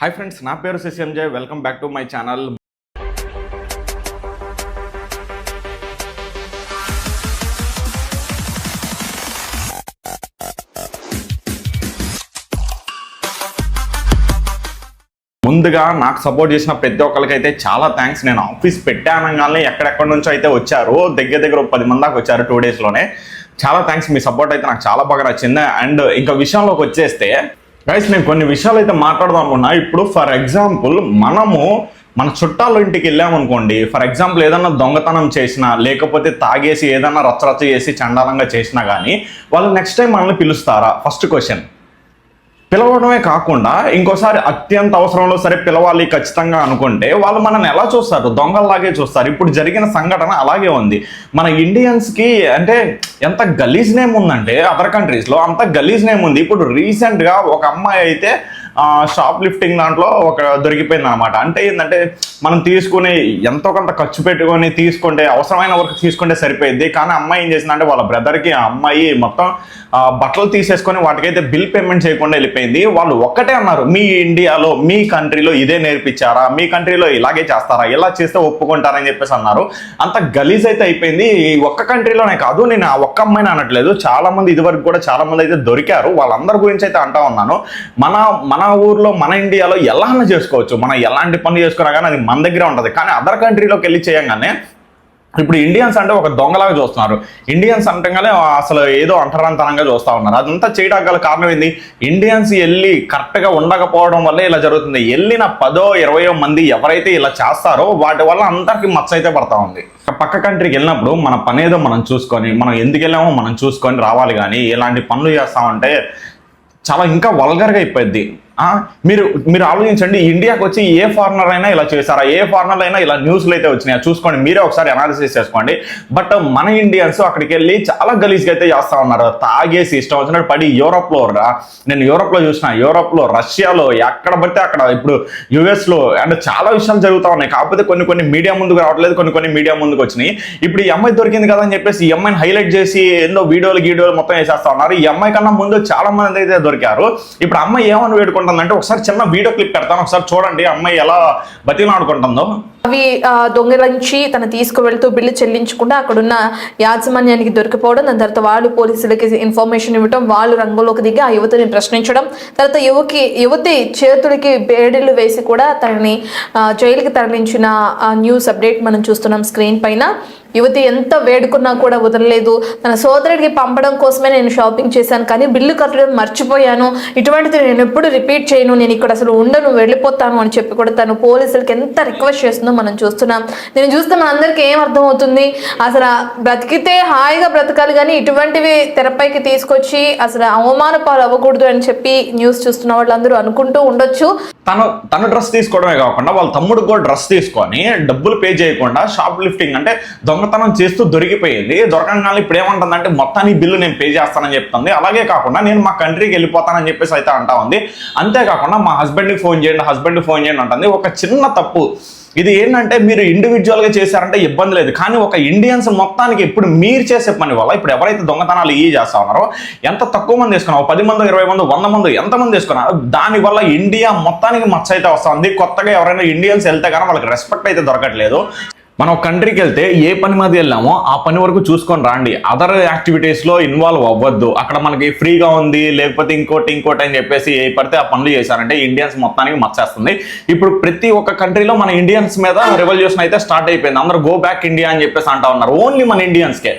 Hi friends నా పేరు శశిఎంజయ్ welcome back to my channel. ముందుగా నాకు సపోర్ట్ చేసిన ప్రతి ఒక్కరికి అయితే చాలా థ్యాంక్స్ నేను ఆఫీస్ పెట్టానగానే ఎక్కడెక్కడి నుంచో అయితే వచ్చారు. దగ్గర దగ్గర పది మంది దాకా వచ్చారు టూ డేస్లోనే చాలా థ్యాంక్స్ మీ సపోర్ట్ అయితే నాకు చాలా బాగా నచ్చింది. అండ్ ఇంకా విషయంలోకి వచ్చేస్తే గైస్ నేను కొన్ని విషయాలు అయితే మాట్లాడదాం అనుకున్నా. ఇప్పుడు ఫర్ ఎగ్జాంపుల్ మనము మన చుట్టాల ఇంటికి వెళ్ళామనుకోండి ఫర్ ఎగ్జాంపుల్ ఏదన్నా దొంగతనం చేసినా లేకపోతే తాగేసి ఏదన్నా రచ్చరచ్చ చేసి చండాలంగా చేసినా కానీ వాళ్ళు నెక్స్ట్ టైం మనల్ని పిలుస్తారా? ఫస్ట్ క్వశ్చన్ పిలవడమే కాకుండా ఇంకోసారి అత్యంత అవసరంలో సరే పిలవాలి ఖచ్చితంగా అనుకుంటే వాళ్ళు మనల్ని ఎలా చూస్తారు? దొంగల్లాగే చూస్తారు. ఇప్పుడు జరిగిన సంఘటన అలాగే ఉంది. మన ఇండియన్స్కి అంటే ఎంత గలీజ్ నేమ్ ఉందంటే అదర్ కంట్రీస్లో అంత గలీజ్ నేమ్ ఉంది. ఇప్పుడు రీసెంట్గా ఒక అమ్మాయి అయితే షాప్ లిఫ్టింగ్ దాంట్లో ఒక దొరికిపోయింది అనమాట అంటే ఏంటంటే మనం తీసుకుని ఎంతో కొంత ఖర్చు పెట్టుకొని తీసుకుంటే అవసరమైన వరకు తీసుకుంటే సరిపోయింది కానీ అమ్మాయి ఏం చేసిందంటే వాళ్ళ బ్రదర్కి ఆ అమ్మాయి మొత్తం బట్టలు తీసేసుకొని వాటికైతే బిల్ పేమెంట్ చేయకుండా వెళ్ళిపోయింది. వాళ్ళు ఒక్కటే అన్నారు మీ ఇండియాలో మీ కంట్రీలో ఇదే నేర్పించారా? మీ కంట్రీలో ఇలాగే చేస్తారా? ఇలా చేస్తే ఒప్పుకుంటారని చెప్పేసి అన్నారు. అంత గలీజ్ అయితే అయిపోయింది. ఈ ఒక్క కంట్రీలోనే కాదు నేను ఆ ఒక్క అమ్మాయిని అనట్లేదు. చాలా మంది ఇదివరకు కూడా చాలా మంది అయితే దొరికారు. వాళ్ళందరి గురించి అయితే అంటా ఉన్నాను. మన మన మన ఊర్లో మన ఇండియాలో ఎలా చేసుకోవచ్చు. మనం ఎలాంటి పనులు చేసుకున్నా కానీ అది మన దగ్గరే ఉంటుంది. కానీ అదర్ కంట్రీలోకి వెళ్ళి చేయంగానే ఇప్పుడు ఇండియన్స్ అంటే ఒక దొంగలాగా చూస్తున్నారు. ఇండియన్స్ అంటగానే అసలు ఏదో అంటరాంతరంగా చూస్తూ ఉన్నారు. అదంతా చేయడానికి గల కారణం ఏంది? ఇండియన్స్ వెళ్ళి కరెక్ట్గా ఉండకపోవడం వల్ల ఇలా జరుగుతుంది. వెళ్ళిన పదో ఇరవయో మంది ఎవరైతే ఇలా చేస్తారో వాటి వల్ల అందరికీ మచ్చ అయితే పడతా ఉంది. పక్క కంట్రీకి వెళ్ళినప్పుడు మన పని ఏదో మనం చూసుకొని మనం ఎందుకు వెళ్ళామో మనం చూసుకొని రావాలి కానీ ఇలాంటి పనులు చేస్తామంటే చాలా ఇంకా వల్గర్గా అయిపోయింది మీరు మీరు ఆలోచించండి ఇండియాకి వచ్చి ఏ ఫారినర్ అయినా ఇలా చేశారా? ఏ ఫారినర్ అయినా ఇలా న్యూస్లు అయితే వచ్చినాయి? చూసుకోండి మీరే ఒకసారి అనాలిసిస్ చేసుకోండి. బట్ మన ఇండియన్స్ అక్కడికి వెళ్ళి చాలా గలీజ్గా అయితే చేస్తా ఉన్నారు. తాగేసి ఇష్టం వచ్చినట్టు పడి యూరోప్లో రా. నేను యూరోప్లో చూసిన యూరోప్లో రష్యాలో ఎక్కడ పడితే అక్కడ. ఇప్పుడు యుఎస్లో అండ్ చాలా విషయాలు జరుగుతూ ఉన్నాయి. కాకపోతే కొన్ని కొన్ని మీడియా ముందుకు రావట్లేదు కొన్ని కొన్ని మీడియా ముందుకు వచ్చినాయి. ఇప్పుడు ఈ అమ్మాయి దొరికింది కదా అని చెప్పేసి ఈ అమ్మాయిని హైలైట్ చేసి ఎన్నో వీడియోలు గీడియోలు మొత్తం వేసేస్తా ఉన్నారు. ఈ అమ్మాయి కన్నా ముందు చాలా మంది అయితే దొరికారు. ఇప్పుడు అమ్మాయి ఏమని వేడుకుంటుందంటే ఒకసారి చిన్న వీడియో క్లిప్ పెడతాను. ఒకసారి చూడండి అమ్మాయి ఎలా బతిలాడుకుంటుందో అవి దొంగలించి తను తీసుకువెళ్తూ బిల్లు చెల్లించకుండా అక్కడున్న యాజమాన్యానికి దొరికిపోవడం దాని తర్వాత వాళ్ళు పోలీసులకి ఇన్ఫర్మేషన్ ఇవ్వడం వాళ్ళు రంగంలోకి దిగి ఆ యువతిని ప్రశ్నించడం తర్వాత యువకి యువతి చేతులకి బేడీలు వేసి కూడా తనని జైలుకి తరలించిన న్యూస్ అప్డేట్ మనం చూస్తున్నాం స్క్రీన్ పైన. యువతి ఎంత వేడుకున్నా కూడా వదలలేదు. తన సోదరుడికి పంపడం కోసమే నేను షాపింగ్ చేశాను కానీ బిల్లు కట్టడం మర్చిపోయాను. ఇటువంటిది నేను ఎప్పుడు రిపీట్ చేయను. నేను ఇక్కడ అసలు ఉండను వెళ్ళిపోతాను అని చెప్పి కూడా తను పోలీసులకి ఎంత రిక్వెస్ట్ చేస్తుందో మనం చూస్తున్నాం. నేను చూస్తే మనందరికీ ఏం అర్థం అవుతుంది అసలు బ్రతికితే హాయిగా బ్రతకాలి కానీ ఇటువంటివి తెరపైకి తీసుకొచ్చి అసలు అవమాన పాలు అవ్వకూడదు అని చెప్పి న్యూస్ చూస్తున్న వాళ్ళందరూ అనుకుంటూ ఉండొచ్చు. తను తన డ్రెస్ తీసుకోవడమే కాకుండా వాళ్ళ తమ్ముడు కూడా డ్రెస్ తీసుకొని డబ్బులు పే చేయకుండా షాప్ లిఫ్టింగ్ అంటే దొంగతనం చేస్తూ దొరికిపోయింది. దొరకంగానే ఇప్పుడు ఏమంటుందంటే మొత్తానికి బిల్లు నేను పే చేస్తానని చెప్తుంది. అలాగే కాకుండా నేను మా కంట్రీకి వెళ్ళిపోతానని చెప్పేసి అయితే అంటా ఉంది. అంతేకాకుండా మా హస్బెండ్కి ఫోన్ చేయండి హస్బెండ్కి ఫోన్ చేయండి అంటుంది. ఒక చిన్న తప్పు ఇది ఏంటంటే మీరు ఇండివిజువల్గా చేశారంటే ఇబ్బంది లేదు. కానీ ఒక ఇండియన్స్ మొత్తానికి ఇప్పుడు మీరు చేసే పని వల్ల ఇప్పుడు ఎవరైతే దొంగతనాలు ఇవి చేస్తా ఉన్నారో ఎంత తక్కువ మంది వేసుకున్నారో పది మంది ఇరవై మంది వంద మంది ఎంతమంది వేసుకున్నారు దానివల్ల ఇండియా మొత్తానికి మచ్చ అయితే వస్తుంది. కొత్తగా ఎవరైనా ఇండియన్స్ వెళ్తే కానీ వాళ్ళకి రెస్పెక్ట్ అయితే దొరకట్లేదు. మనం కంట్రీకి వెళ్తే ఏ పని మీద వెళ్ళామో ఆ పని వరకు చూసుకొని రాండి. అదర్ యాక్టివిటీస్లో ఇన్వాల్వ్ అవ్వద్దు. అక్కడ మనకి ఫ్రీగా ఉంది లేకపోతే ఇంకోటి ఇంకోటి అని చెప్పేసి ఏ పడితే ఆ పనులు చేశారంటే ఇండియన్స్ మొత్తానికి మచ్చేస్తుంది. ఇప్పుడు ప్రతి ఒక్క కంట్రీలో మన ఇండియన్స్ మీద రెవల్యూషన్ అయితే స్టార్ట్ అయిపోయింది. అందరూ గో బ్యాక్ ఇండియా అని చెప్పేసి అంటా ఉన్నారు. ఓన్లీ మన ఇండియన్స్కే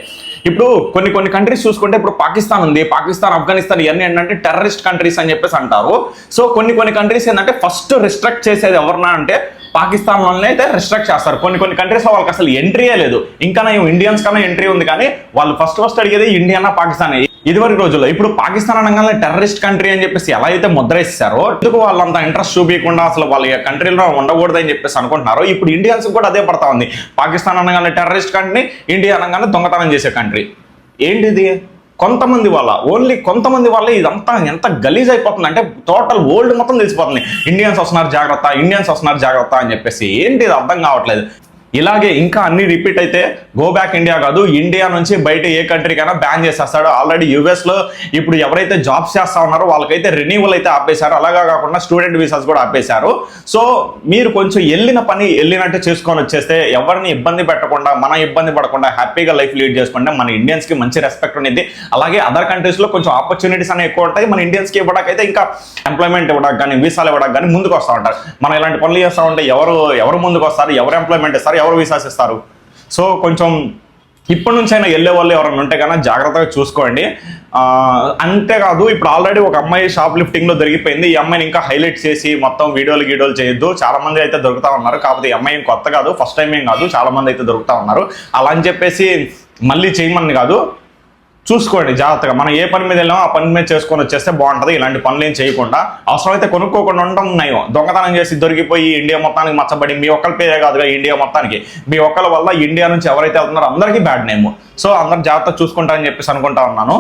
ఇప్పుడు కొన్ని కొన్ని కంట్రీస్ చూసుకుంటే ఇప్పుడు పాకిస్తాన్ ఉంది. పాకిస్తాన్ ఆఫ్ఘనిస్తాన్ ఇవన్నీ ఏంటంటే టెర్రరిస్ట్ కంట్రీస్ అని చెప్పేసి అంటారు. సో కొన్ని కొన్ని కంట్రీస్ ఏంటంటే ఫస్ట్ రిస్ట్రక్ట్ చేసేది ఎవరన్నా అంటే పాకిస్తాన్ వాళ్ళని అయితే రిస్ట్రిక్ట్ చేస్తారు. కొన్ని కొన్ని కంట్రీస్ వాళ్ళకి అసలు ఎంట్రీయే లేదు. ఇంకా ఇండియన్స్ కన్నా ఎంట్రీ ఉంది కానీ వాళ్ళు ఫస్ట్ ఫస్ట్ అడిగేది ఇండియా పాకిస్తాన్. ఇదివరకు రోజుల్లో ఇప్పుడు పాకిస్తాన్ అనగానే టెర్రరిస్ట్ కంట్రీ అని చెప్పేసి ఎలా అయితే ముద్ర ఇస్తారో ఎందుకు వాళ్ళంత ఇంట్రెస్ట్ చూపించకుండా అసలు వాళ్ళ కంట్రీలో ఉండకూడదని చెప్పేసి అనుకుంటున్నారు ఇప్పుడు ఇండియన్స్ కూడా అదే పడతా ఉంది. పాకిస్తాన్ అనగానే టెర్రరిస్ట్ కంట్రీ ఇండియా అనగానే దొంగతనం చేసే కంట్రీ ఏంటిది? కొంతమంది వల్ల ఓన్లీ కొంతమంది వల్ల ఇదంతా ఎంత గలీజ్ అయిపోతుంది అంటే టోటల్ వరల్డ్ మొత్తం తెలిసిపోతుంది. ఇండియన్స్ వస్తున్నారు జాగ్రత్త ఇండియన్స్ వస్తున్నారు జాగ్రత్త అని చెప్పేసి ఏంటి ఇది అర్థం కావట్లేదు. ఇలాగే ఇంకా అన్ని రిపీట్ అయితే గో బ్యాక్ ఇండియా కాదు ఇండియా నుంచి బయట ఏ కంట్రీకైనా బ్యాన్ చేసేస్తాడు. ఆల్రెడీ యూఎస్లో ఇప్పుడు ఎవరైతే జాబ్స్ చేస్తా ఉన్నారో వాళ్ళకైతే రెన్యూవల్ అయితే ఆపేశారు. అలాగా కాకుండా స్టూడెంట్ వీసాస్ కూడా ఆపేశారు. సో మీరు కొంచెం వెళ్ళిన పని వెళ్ళినట్టు చేసుకొని వచ్చేస్తే ఎవరిని ఇబ్బంది పెట్టకుండా మన ఇబ్బంది పడకుండా హ్యాపీగా లైఫ్ లీడ్ చేసుకుంటే మన ఇండియన్స్కి మంచి రెస్పెక్ట్ ఉండేది అలాగే అదర్ కంట్రీస్లో కొంచెం ఆపర్చునిటీస్ అనేవి ఎక్కువ ఉంటాయి. మన ఇండియన్స్కి ఇవ్వడానికైతే ఇంకా ఎంప్లాయ్మెంట్ ఇవ్వడానికి కానీ వీసాలు ఇవ్వడానికి కానీ ముందుకు వస్తూ ఉంటారు. మనం ఇలాంటి పనులు చేస్తూ ఉంటే ఎవరు ఎవరు ముందుకు వస్తారు ఎవరు ఎంప్లాయ్మెంట్ ఇస్తారు? ఎవరు వీసాస్ ఇస్తారు సో కొంచెం ఇప్పటి నుంచి అయినా వెళ్ళే వాళ్ళు ఎవరైనా ఉంటే కన్నా జాగ్రత్తగా చూసుకోండి. అంతేకాదు ఇప్పుడు ఆల్రెడీ ఒక అమ్మాయి షాప్ లిఫ్టింగ్లో దొరికిపోయింది. ఈ అమ్మాయిని ఇంకా హైలైట్ చేసి మొత్తం వీడియోలు గీడియోలు చేయొద్దు. చాలా మంది అయితే దొరుకుతా ఉన్నారు. కాకపోతే ఈ అమ్మాయి కొత్త కాదు. ఫస్ట్ టైం ఏం కాదు. చాలా మంది అయితే దొరుకుతా ఉన్నారు. అలా అని చెప్పేసి మళ్ళీ చేయమని కాదు. చూసుకోండి జాగ్రత్తగా. మనం ఏ పని మీద వెళ్ళామో ఆ పని మీద చేసుకొని వచ్చేస్తే బాగుంటుంది. ఇలాంటి పనులు ఏం చేయకుండా. అవసరమైతే కొనుక్కోకుండా ఉండడం ఉన్నాయి దొంగతనం చేసి దొరికిపోయి ఇండియా మొత్తానికి మచ్చబడి మీ ఒక్కరి పేరే కాదుగా ఇండియా మొత్తానికి. మీ ఒక్కరి వల్ల ఇండియా నుంచి ఎవరైతే వెళ్తున్నారో అందరికీ బ్యాడ్ నేమ్. సో అందరు జాగ్రత్త చూసుకుంటారని చెప్పేసి అనుకుంటా ఉన్నాను.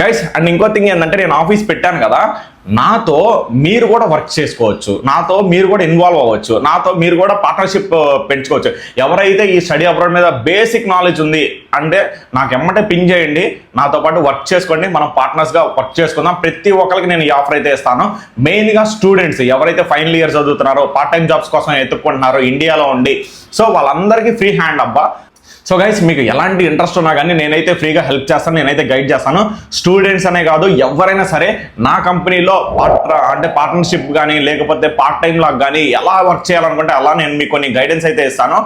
గైస్ అండ్ ఇంకో థింగ్ ఏంటంటే నేను ఆఫీస్ పెట్టాను కదా. నాతో మీరు కూడా వర్క్ చేసుకోవచ్చు. నాతో మీరు కూడా ఇన్వాల్వ్ అవ్వచ్చు. నాతో మీరు కూడా పార్ట్నర్షిప్ uh, పెంచుకోవచ్చు. ఎవరైతే ఈ స్టడీ అబ్రాడ్ మీద బేసిక్ నాలెడ్జ్ ఉంది అంటే నాకు ఎమ్మటే పింగ్ చేయండి. నాతో పాటు వర్క్ చేసుకోండి. మనం పార్ట్నర్స్గా వర్క్ చేసుకుందాం. ప్రతి ఒక్కరికి నేను ఈ ఆఫర్ అయితే ఇస్తాను. మెయిన్గా స్టూడెంట్స్ ఎవరైతే ఫైనల్ ఇయర్ చదువుతున్నారో పార్ట్ టైం జాబ్స్ కోసం ఎత్తుక్కుంటున్నారో ఇండియాలో ఉండి. సో వాళ్ళందరికీ ఫ్రీ హ్యాండ్ అబ్బా. సో గైస్ మీకు ఎలాంటి ఇంట్రెస్ట్ ఉన్నా కానీ నేనైతే ఫ్రీగా హెల్ప్ చేస్తాను. నేనైతే గైడ్ చేస్తాను. స్టూడెంట్స్ అనే కాదు ఎవరైనా సరే నా కంపెనీలో పార్ట్ అంటే పార్ట్నర్షిప్ కానీ లేకపోతే పార్ట్ టైం లాగా కానీ ఎలా వర్క్ చేయాలనుకుంటే అలా నేను మీకు కొన్ని గైడెన్స్ అయితే ఇస్తాను.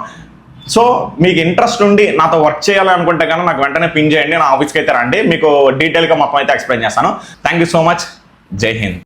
సో మీకు ఇంట్రెస్ట్ ఉండి నాతో వర్క్ చేయాలి అనుకుంటే కానీ నాకు వెంటనే పిన్ చేయండి నా ఆఫీస్కి అయితే రండి. మీకు డీటెయిల్గా మొత్తం అయితే ఎక్స్ప్లెయిన్ చేస్తాను. థ్యాంక్ యూ సో మచ్ జై హింద్